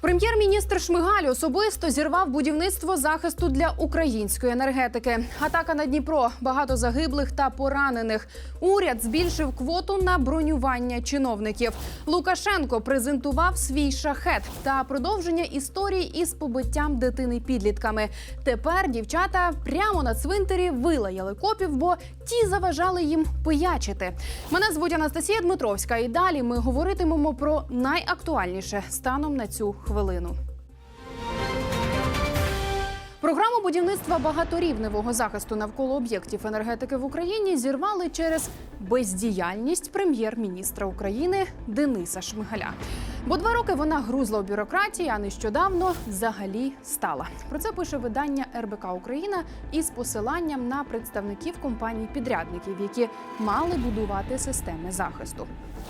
Прем'єр-міністр Шмигаль особисто зірвав будівництво захисту для української енергетики. Атака на Дніпро, багато загиблих та поранених. Уряд збільшив квоту на бронювання чиновників. Лукашенко презентував свій шахет та продовження історії із побиттям дитини підлітками. Тепер дівчата прямо на цвинтарі вилаяли копів, бо ті заважали їм пиячити. Мене звуть Анастасія Дмитровська, і далі ми говоритимемо про найактуальніше станом на цю хвилину. Програму будівництва багаторівневого захисту навколо об'єктів енергетики в Україні зірвали через бездіяльність прем'єр-міністра України Дениса Шмигаля. Бо два роки вона грузла у бюрократії, а нещодавно взагалі стала. Про це пише видання РБК Україна із посиланням на представників компаній-підрядників, які мали будувати системи захисту.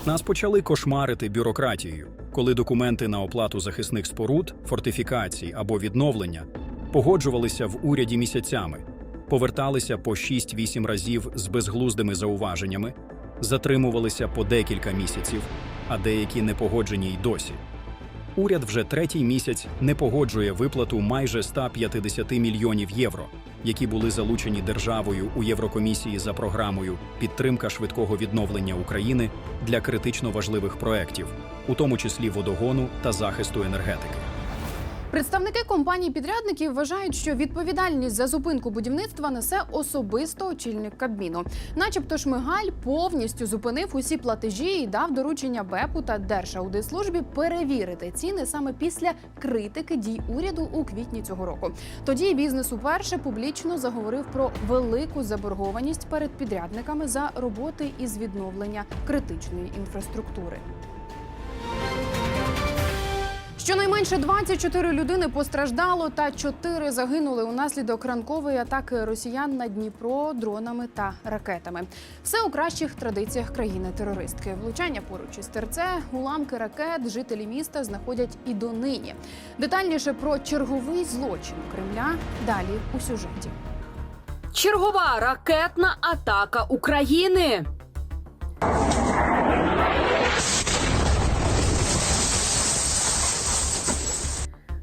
Нас почали кошмарити бюрократією, коли документи на оплату захисних споруд, фортифікацій або відновлення погоджувалися в уряді місяцями, поверталися по 6-8 разів з безглуздими зауваженнями, затримувалися по декілька місяців, а деякі не погоджені й досі. Уряд вже третій місяць не погоджує виплату майже 150 мільйонів євро, які були залучені державою у Єврокомісії за програмою Підтримка швидкого відновлення України для критично важливих проєктів, у тому числі водогону та захисту енергетики. Представники компаній-підрядників вважають, що відповідальність за зупинку будівництва несе особисто очільник Кабміну. Начебто Шмигаль повністю зупинив усі платежі і дав доручення БЕПу та Держаудитслужбі перевірити ціни саме після критики дій уряду у квітні цього року. Тоді бізнес уперше публічно заговорив про велику заборгованість перед підрядниками за роботи із відновлення критичної інфраструктури. Щонайменше 24 людини постраждало та 4 загинули унаслідок ранкової атаки росіян на Дніпро дронами та ракетами. Все у кращих традиціях країни-терористки. Влучання поруч із ТРЦ, уламки ракет жителі міста знаходять і донині. Детальніше про черговий злочин Кремля далі у сюжеті. Чергова ракетна атака України.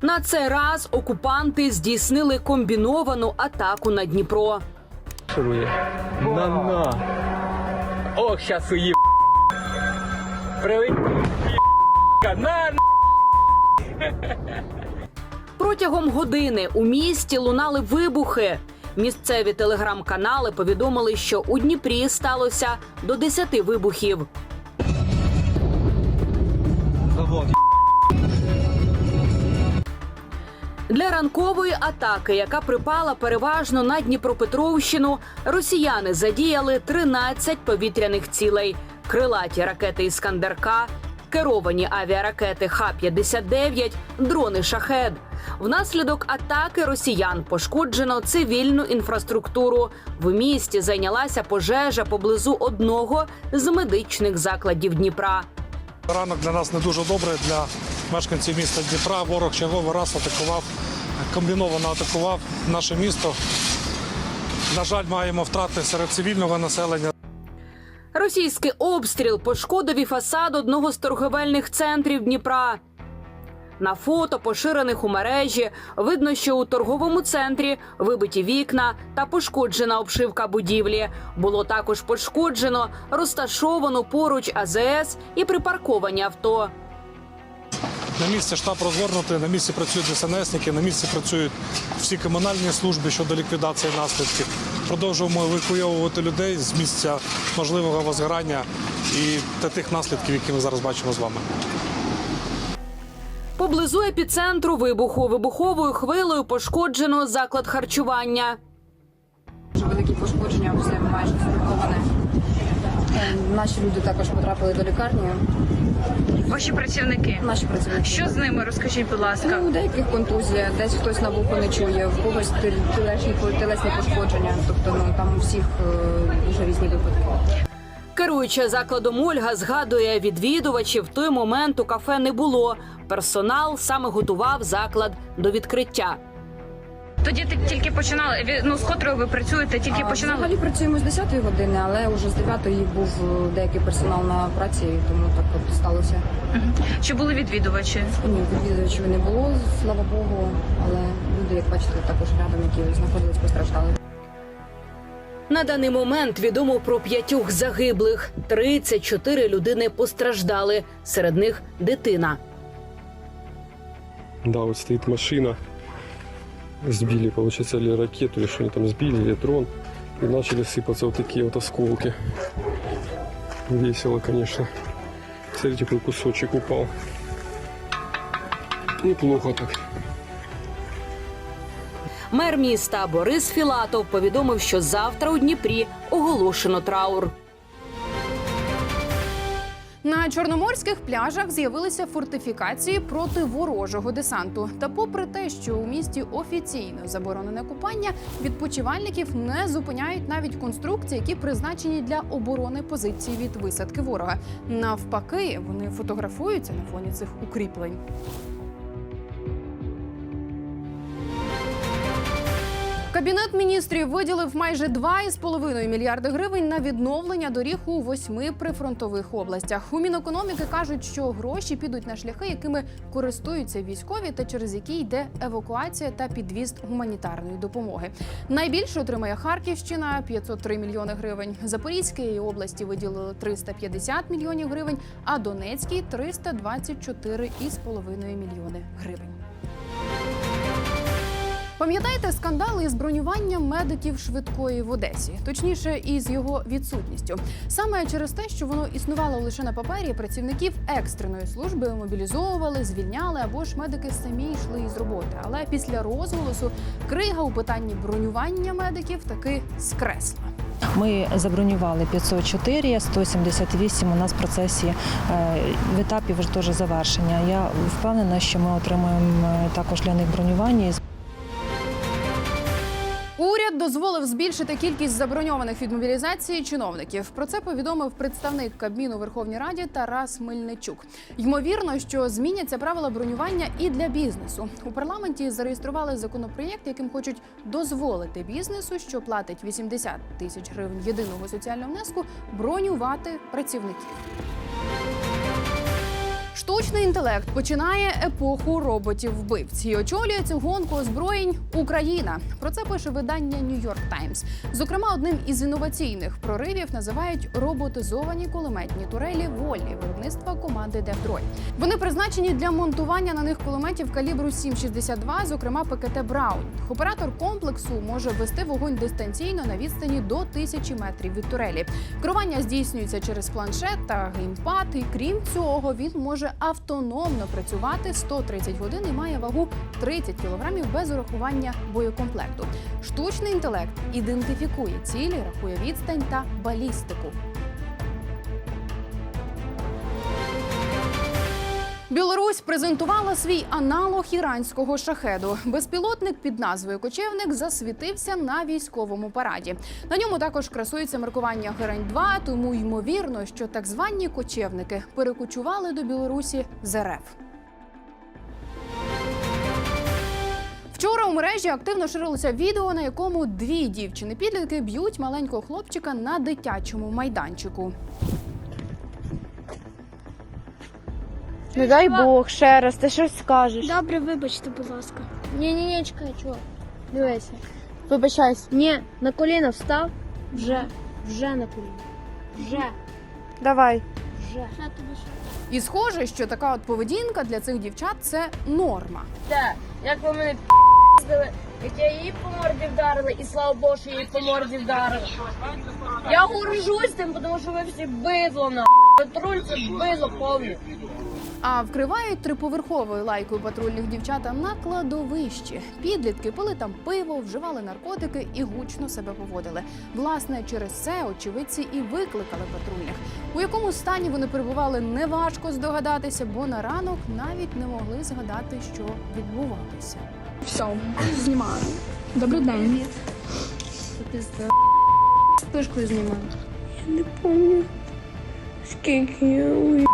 На цей раз окупанти здійснили комбіновану атаку на Дніпро. шурує. На на. Ох, щас уїб. Прилетів. На на. Протягом години у місті лунали вибухи. Місцеві телеграм-канали повідомили, що у Дніпрі сталося до 10 вибухів. Для ранкової атаки, яка припала переважно на Дніпропетровщину, росіяни задіяли 13 повітряних цілей: крилаті ракети Іскандер-К, керовані авіаракети Х-59, дрони Шахед. Внаслідок атаки росіян пошкоджено цивільну інфраструктуру. В місті зайнялася пожежа поблизу одного з медичних закладів Дніпра. Ранок для нас не дуже добрий для мешканців міста Дніпра. Ворог черговий раз атакував, комбіновано атакував наше місто. На жаль, маємо втрати серед цивільного населення. Російський обстріл пошкодив і фасад одного з торговельних центрів Дніпра. На фото, поширених у мережі, видно, що у торговому центрі вибиті вікна та пошкоджена обшивка будівлі. Було також пошкоджено розташовану поруч АЗС і припарковані авто. На місці штаб розгорнутий, на місці працюють ДСНСники, на місці працюють всі комунальні служби щодо ліквідації наслідків. Продовжуємо евакуйовувати людей з місця можливого возгорання і та тих наслідків, які ми зараз бачимо з вами. Поблизу епіцентру вибуху вибуховою хвилею пошкоджено заклад харчування. Дуже великі пошкодження, все майже зруйноване. Е, Наші люди також потрапили до лікарні. Ваші працівники. Наші працівники. Що з ними? Розкажіть, будь ласка. Ну, у деяких контузія, десь хтось на вухо не чує, в когось телесні, телесні пошкодження. Тобто ну там у всіх е, дуже різні випадки. Керуюча закладом Ольга згадує, відвідувачів в той момент у кафе не було. Персонал саме готував заклад до відкриття. Тоді ти тільки починали. ві- Ну, з котрою ви працюєте, тільки А, починали. Взагалі працюємо з 10 години, але вже з 9 був е, деякий персонал на праці, тому так от сталося. Мгм. Чи були відвідувачі? Ні, відвідувачів не було, слава Богу, але люди, як бачите, також рядом, які знаходились постраждали. На даний момент відомо про п'ятьох загиблих. 34 людини постраждали. Серед них дитина. Да, вот стоит машина. Сбили, получается, или ракету, или что они там сбили, или дрон. И начали сыпаться вот такие осколки. Весело, конечно. Смотрите, какой кусочек упал. Неплохо так. Мер міста Борис Філатов повідомив, що завтра у Дніпрі оголошено траур. На чорноморських пляжах з'явилися фортифікації проти ворожого десанту. Та, попри те, що у місті офіційно заборонене купання, відпочивальників не зупиняють навіть конструкції, які призначені для оборони позицій від висадки ворога. Навпаки, вони фотографуються на фоні цих укріплень. Кабінет міністрів виділив майже 2,5 мільярди гривень на відновлення доріг у восьми прифронтових областях. У Мінекономіки кажуть, що гроші підуть на шляхи, якими користуються військові, та через які йде евакуація та підвіз гуманітарної допомоги. Найбільше отримає Харківщина 503 мільйони гривень. Запорізькій області виділили 350 мільйонів гривень, а Донецькій 324,5 мільйони гривень. Пам'ятаєте скандали із бронюванням медиків швидкої в Одесі, точніше, із його відсутністю. Саме через те, що воно існувало лише на папері, працівників екстреної служби мобілізовували, звільняли або ж медики самі йшли із роботи. Але після розголосу крига у питанні бронювання медиків таки скресла. Ми забронювали 504, 178 у нас в процесі е, в етапі вже теж завершення. Я впевнена, що ми отримаємо е, також для них бронювання. Уряд дозволив збільшити кількість заброньованих від мобілізації чиновників. Про це повідомив представник Кабміну Верховній Раді Тарас Мельничук. Ймовірно, що зміняться правила бронювання і для бізнесу. У парламенті зареєстрували законопроєкт, яким хочуть дозволити бізнесу, що платить 80 тисяч гривень єдиного соціального внеску, бронювати працівників. Штучний інтелект починає епоху роботів-вбивць і очолює цю гонку озброєнь Україна. Про це пише видання New York Times. Зокрема, одним із інноваційних проривів називають роботизовані кулеметні турелі волі виробництва команди Девдрой. Вони призначені для монтування на них кулеметів калібру 7,62, зокрема ПКТ Браун. Оператор комплексу може вести вогонь дистанційно на відстані до тисячі метрів від турелі. Керування здійснюється через планшет та геймпад. І крім цього, він може автономно працювати 130 годин і має вагу 30 кілограмів без урахування боєкомплекту. Штучний інтелект ідентифікує цілі, рахує відстань та балістику. Білорусь презентувала свій аналог іранського шахеду. Безпілотник під назвою Кочевник засвітився на військовому параді. На ньому також красується маркування Герань 2 тому ймовірно, що так звані кочевники перекочували до Білорусі з РФ. Вчора у мережі активно ширилося відео, на якому дві дівчини-підлітки б'ють маленького хлопчика на дитячому майданчику. Не дай Бог, ще раз, ти щось скажеш. Добре, вибачте, будь ласка. Ні, ні, ні, чекай, чого? Дивися. Вибачайся. Ні, на коліна встав. Вже. Вже на коліна. Вже. Давай. Вже. Що тобі що? І схоже, що така от поведінка для цих дівчат це норма. Те, як ви мене п***дили, як я її по морді вдарила, і слава Богу, що її по морді вдарила. Я горжусь тим, тому що ви всі бидло на. Патруль це бидло повне. А вкривають триповерховою лайкою патрульних дівчата на кладовищі. Підлітки пили там пиво, вживали наркотики і гучно себе поводили. Власне, через це очевидці і викликали патрульних. У якому стані вони перебували, неважко здогадатися, бо на ранок навіть не могли згадати, що відбувалося. Все, знімаю. Добрий день. Спишкою знімаю. Я не пам'ятаю, скільки я.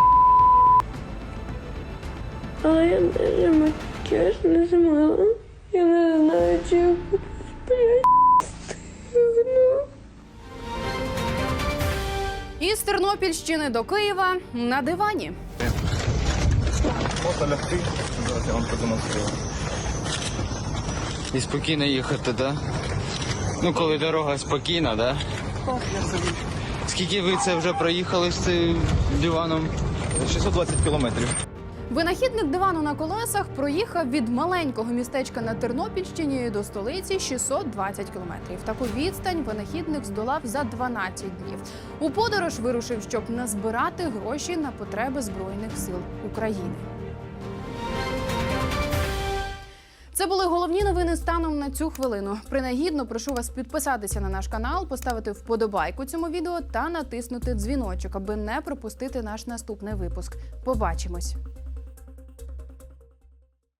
Але я навіть макіяж не змила. Я не знаю, чи я. Із Тернопільщини до Києва на дивані. Можна лягти, зараз я вам продемонструю. І спокійно їхати, так? Ну, коли дорога спокійна, так? Скільки ви це вже проїхали з цим диваном? 620 кілометрів. Винахідник дивану на колесах проїхав від маленького містечка на Тернопільщині до столиці 620 кілометрів. Таку відстань винахідник здолав за 12 днів. У подорож вирушив, щоб назбирати гроші на потреби збройних сил України. Це були головні новини станом на цю хвилину. Принагідно прошу вас підписатися на наш канал, поставити вподобайку цьому відео та натиснути дзвіночок, аби не пропустити наш наступний випуск. Побачимось.